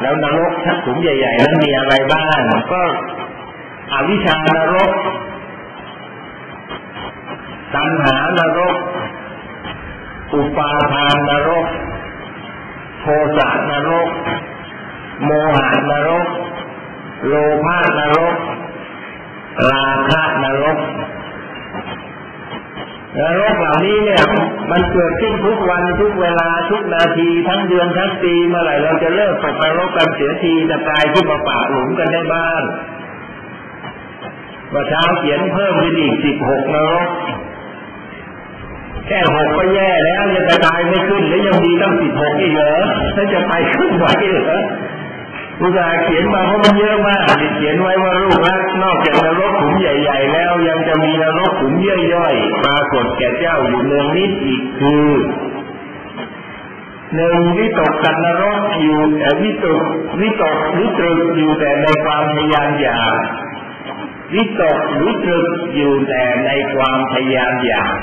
แล้วนรกชั้นขุมใหญ่ๆนั้นมีอะไรบ้างก็อวิชชานรกตัณหานรก อุปาทานนรก โทสะนรก โมหะนรก โลภะนรก ราคะนรก นรกเหล่านี้เนี่ย มันเกิดขึ้นทุกวันทุกเวลาทุกนาทีทั้งเดือนทั้งปีเมื่อไหร่เราจะเลิกตกนรกกันเสียทีจะตายที่มาปากหลุมกันได้บ้างว่าเช้าเขียนเพิ่มไปอีกสิบหกนรกแค่หกก็แย่แล้วยังจะตายไม่ขึ้นแล้วยังดีตั้งสิบหกอีกเหรอถ้าจะไปขึ้นไหวเหรอ อุตส่าห์เขียนมาเพราะมันเยอะมากเขียนไว้ว่าลูกรักนอกจากนรกขุมใหญ่ ๆ แล้ว ยังจะมีนรกขุมย่อยๆปรากฏแก่เจ้าอยู่เนืองนิดอีกคือหนึ่งวิตกกันนรกอยู่วิตกวิตกวิตรึกอยู่แต่ในความพยายามอยากวิตกวิตรึกอยู่แต่ในความพยายามอยาก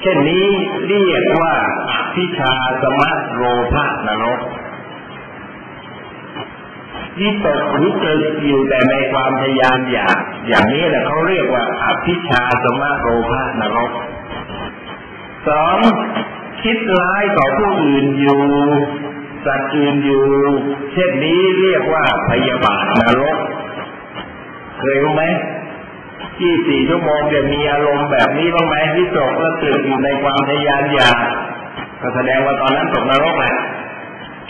เช่นนี้เรียกว่าพิชาสมะโรภะนรก วิตกวิตรึกอยู่แต่ในความพยายามอยากอย่างนี้แหละเขาเรียกว่าอภิชาสมะโรภะนรกสองคิดร้ายต่อผู้อื่นอยู่สัตว์อื่นอยู่ เช่นนี้เรียกว่าพยาบาทนรก เคยรู้ไหมที่สี่ชั่วโมงจะมีอารมณ์แบบนี้บ้างไหมที่ตกและตื่นอยู่ในความทยานอยากก็แสดงว่าตอนนั้นตกนรกแหละ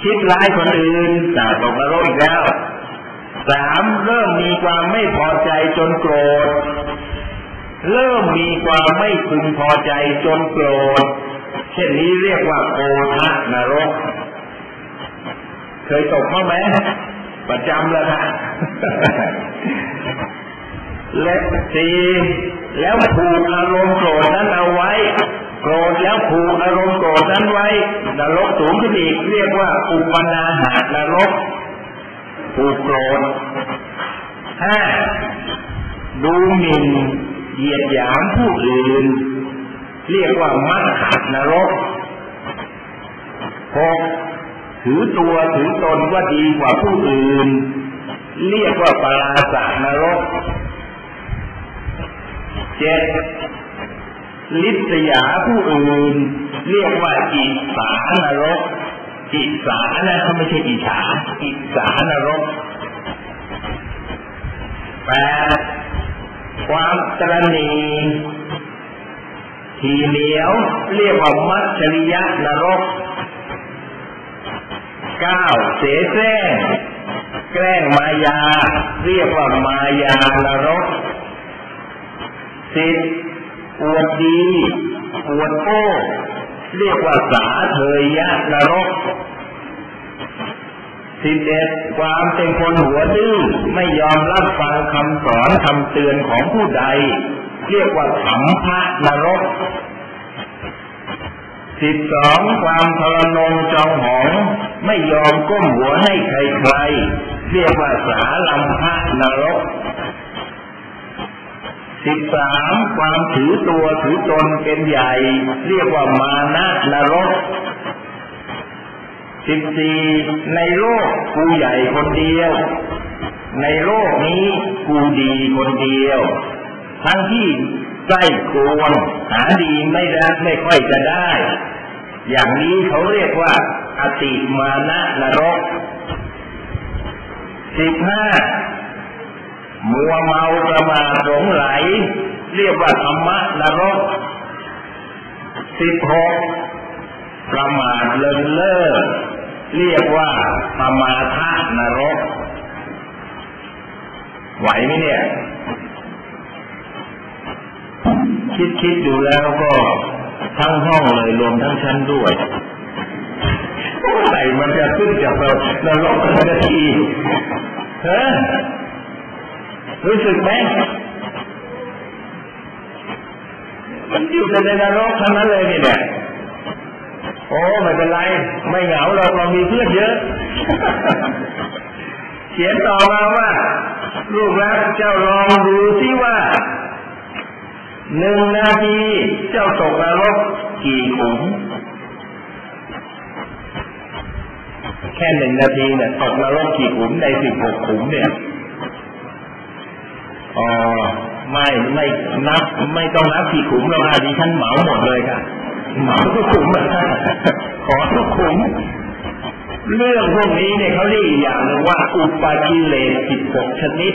คิดร้ายคนอื่นจะตกนรกอีกแล้วสามเริ่มมีความไม่พอใจจนโกรธ เริ่มมีความไม่พึงพอใจจนโกรธ เช่นนี้เรียกว่าโอทะนรก เคยตกบ้างไหมประจำแล้วนะและสี่แล้วผูกอารมณ์โกรธนั้นเอาไว้ โกรธแล้วผูกอารมณ์โกรธนั้นไว้ นรกสูงขึ้นอีกเรียกว่า อุปนาหานรกผูกโกรธห้าดูหมิ่นเหยียดหยามผู้อื่น เรียกว่ามัจขนรกหกถือตัวถือตนว่าดีกว่าผู้อื่น เรียกว่าปราสาทนรกเจ็ด ลิษยาผู้อื่น เรียกว่าอิสานรกอิสานะเขาไม่ใช่อิฉาอิสานรกแปดความตรณีทีเหนียว เรียกว่ามัจฉริยะนรกเก้าเสแสร้งแกล้งมายา เรียกว่ามายานรกสิบ อวดดีอวดโอ้เรียกว่าสาเทยะนรกสิบเอ็ดความเป็นคนหัวดื้อไม่ยอมรับฟังคำสอนคำเตือนของผู้ใด เรียกว่าสัมภะนรกสิบสองความทรนงจองหอง ไม่ยอมก้มหัวให้ใครๆเรียกว่าสาลัมภะนรก สิบสามความถือตัวถือตนเป็นใหญ่ เรียกว่ามานะนรกสิบสี่ในโลกกูใหญ่คนเดียว ในโลกนี้กูดีคนเดียว ทั้งที่ใกล้กวนหาดีไม่ได้ไม่ค่อยจะได้ อย่างนี้เขาเรียกว่า อติมานะนรกสิบห้า มัวเมาประมาทหลงไหล เรียกว่าธรรมะนรกสิบหกประมาทเลินเล่อเรียกว่าสมาทานรก ไหวไหมเนี่ย คิดคิดดูแล้วก็ทั้งห้องเลยรวมทั้งชั้นด้วยไหนมันจะขึ้นจากเรานรกนทีเฮ้ รู้สึกไหมมันอยู่ในนรกทั้งนั้นเลยนี่เนี่ยโอ้ไม่เป็นไร ไม่เหงาเราเรามีเพื่อนเยอะ เขียนต่อมาว่าลูกรักเจ้าลองดูสิว่าหนึ่งนาทีเจ้าตกนรกกี่ขุมแค่หนึ่งนาทีเนี่ยตกนรกกี่ขุมในสิบหกขุมเนี่ย อ๋อไม่ไม่นับ ไม่ต้องนับกี่ขุมแล้วค่ะดิฉันเหมาหมดเลยค่ะเหมาทุกขุมขอทุกขุมเรื่องพวกนี้เนี่ยเขาเรียกอีกอย่างหนึ่งว่า อุปากิเลสสิบหกชนิด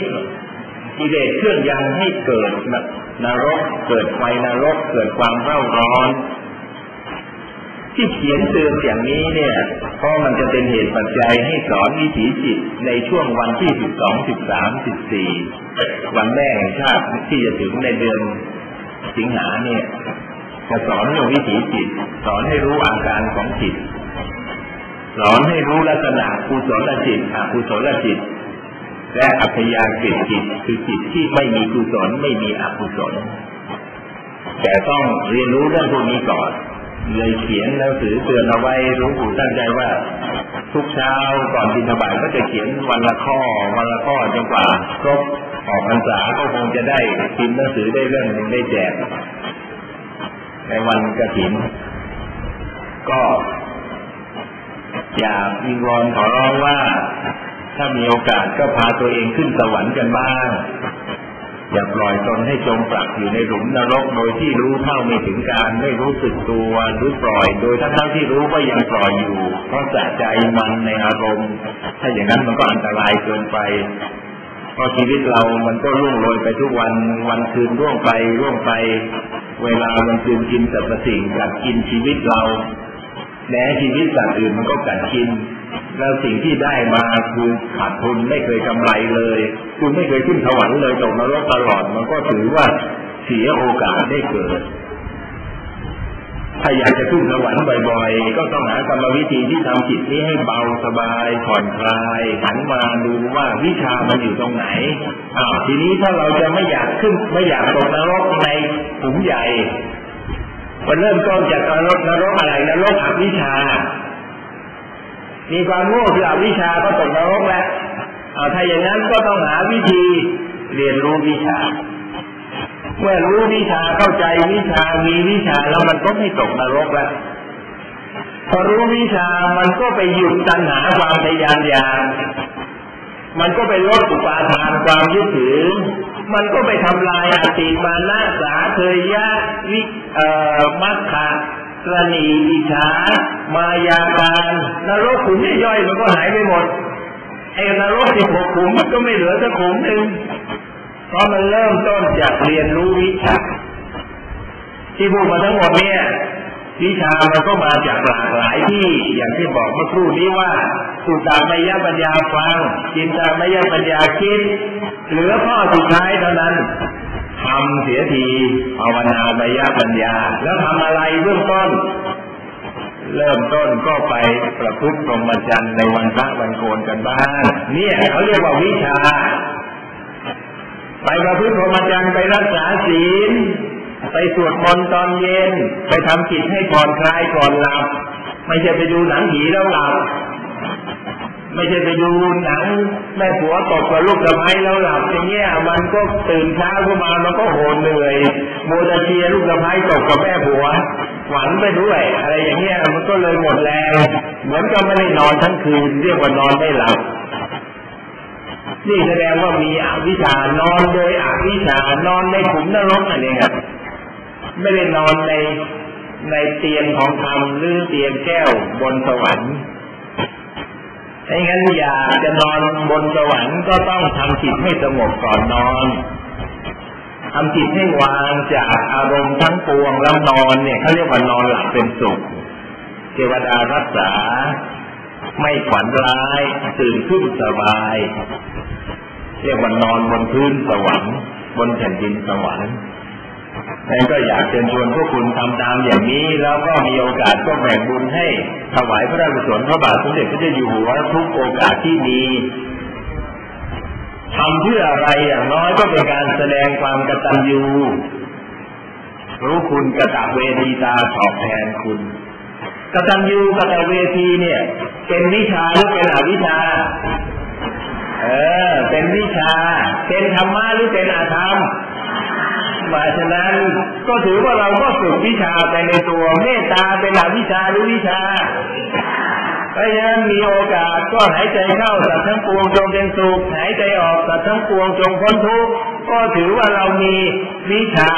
กิเลสเครื่องยังให้เกิดนรกเกิดไฟนรกเกิดความเร่าร้อน ที่เขียนเตือนอย่างนี้เนี่ยเพราะมันจะเป็นเหตุปัจจัยให้สอนวิถีจิตในช่วงวันที่สิบสองสิบสามสิบสี่วันแม่แห่งชาติที่จะถึงในเดือนสิงหาเนี่ยจะสอนเรื่องวิถีจิต สอนให้รู้อาการของจิต สอนให้รู้ลักษณะกุศลจิตอกุศลจิต และอัพยากฤตจิตคือจิตที่ไม่มีกุศลไม่มีอกุศลแต่ต้องเรียนรู้เรื่องพวกนี้ก่อนเลยเขียนหนังสือเตือนเอาไว้รู้ผูตั้งใจว่า ทุกเช้าก่อนบิณฑบาตก็จะเขียนวันละข้อวันละข้อจนกว่าครบ ออกพรรษาก็คงจะได้พิมพ์หนังสือได้เรื่องหนึ่งได้แจก ในวันกระถิน ก็อยากวิงวอนขอร้องว่า ถ้ามีโอกาสก็พาตัวเองขึ้นสวรรค์กันบ้าง อย่าปล่อยตนให้จมปลักอยู่ในหลุมนรกโดยที่รู้เท่าไม่ถึงการไม่รู้สึกตัวหรือปล่อย โดยทั้งทั้งที่รู้ก็ยังปล่อยอยู่ เพราะสะใจมันในอารมณ์ ถ้าอย่างนั้นมันก็อันตรายเกินไป ราะชีวิตเรามันก็ร่วงโรยไปทุกวัน วันคืนร่วงไปร่วงไป เวลามันคืนกินสรรพสิ่งกัดกินชีวิตเราแม้ชีวิตสัตว์อื่นมันก็กัดกิน แล้วสิ่งที่ได้มาคือขาดทุนไม่เคยกำไรเลย คุณไม่เคยขึ้นสวรรค์เลยตกนรกตลอด มันก็ถือว่าเสียโอกาสได้เกิด ถ้าอยากจะขึ้นสวรรค์บ่อยๆ ก็ต้องหากรรมวิธีที่ทำจิตนี้ให้เบาสบายผ่อนคลายหันมาดูว่าวิชามันอยู่ตรงไหนอ้าวทีนี้ถ้าเราจะไม่อยากขึ้นไม่อยากตกนรกในขุมใหญ่มันเริ่มต้นจากนรกนรกอะไรนรกอวิชา มีความโง่คืออวิชาก็ตกนรกแล้วเอาถ้าอย่างนั้นก็ต้องหาวิธีเรียนรู้วิชา เมื่อรู้วิชาเข้าใจวิชามีวิชาแล้วมันก็ไม่ตกนรกแล้วพอรู้วิชามันก็ไปหยุดตัณหาความทยานอยากมันก็ไปลดอุปาทานความยึดถือ มันก็ไปทำลายอติมานะสาเทยะวิเอ่อมัคคะสนีอิชามายาการนรกขุมย่อยๆมันก็หายไปหมดไอ้นรกสิบหกขุมมันก็ไม่เหลือสักขุมหนึ่ง เพราะมันเริ่มต้นจากเรียนรู้วิชาที่พูดมาทั้งหมดเนี่ยวิชามันก็มาจากหลากหลายที่อย่างที่บอกเมื่อครู่นี้ว่าสุตามยปัญญาฟังจินตามยปัญญาคิดเหลือข้อสุดท้ายเท่านั้นทำเสียทีภาวนามยปัญญา แล้วทำอะไรเบื้องต้น เริ่มต้นก็ไปประพฤติพรหมจรรย์ในวันพระวันโกนกันบ้างเนี่ยเขาเรียกว่าวิชา ไปประพฤติพรหมจรรย์ไปรักษาศีล ไปสวดมนต์ตอนเย็น ไปทำจิตให้ผ่อนคลายก่อนหลับ ไม่ใช่ไปดูหนังผีแล้วหลับ ไม่ใช่ไปดูหนังแม่ผัวตกกับลูกสะพ้ายแล้วหลับอย่างเงี้ยมันก็ตื่นเช้าขึ้นมามันก็โหนเหนื่อยโมดเชียลูกสะพ้ายตกกับแม่ผัวหวังไปด้วย อะไรอย่างเงี้ยมันก็เลยหมดแรงเหมือนกับไม่ได้นอนทั้งคืนเรียกว่านอนไม่หลับ นี่แสดงว่ามีอวิชานอนโดยอวิชานอนในขุมนรกอะไรเงี้ยไม่ได้นอนในในเตียงของธรรมหรือเตียงแก้วบนสวรรค์ถ้างั้นอยากจะนอนบนสวรรค์ก็ต้องทำจิตให้สงบก่อนนอนทำจิตให้วางจากอารมณ์ทั้งปวงแล้วนอนเนี่ยเขาเรียกว่านอนหลับเป็นสุข เทวดารักษา ไม่ขวัญร้ายตื่นขึ้นสบาย เรียกว่านอนบนพื้นสวรรค์บนแผ่นดินสวรรค์นั่นก็อยากเชิญชวนพวกคุณทำตามอย่างนี้ แล้วก็มีโอกาสก็แบ่งบุญให้ถวายพระราชกุศลพระบาทสมเด็จพระเจ้าอยู่หัวทุกโอกาสที่มีทำเพื่ออะไรอย่างน้อยก็เป็นการแสดงความกตัญญูรู้คุณกระตะเวทีตาตอบแทนคุณ กตัญญูกตเวทีเนี่ย เป็นวิชาหรือเป็นอวิชา เออ เป็นวิชา เป็นธรรมะหรือเป็นอาธรรมมาฉะนั้นก็ถือว่าเราก็ฝึกวิชาไปในตัวเมตตาเป็นอวิชาหรือวิชาเพราะฉะนั้นมีโอกาสก็หายใจเข้าสัตว์ทั้งปวงจงเป็นสุขหายใจออกสัตว์ทั้งปวงจงพ้นทุกข์ก็ถือว่าเรามีวิชา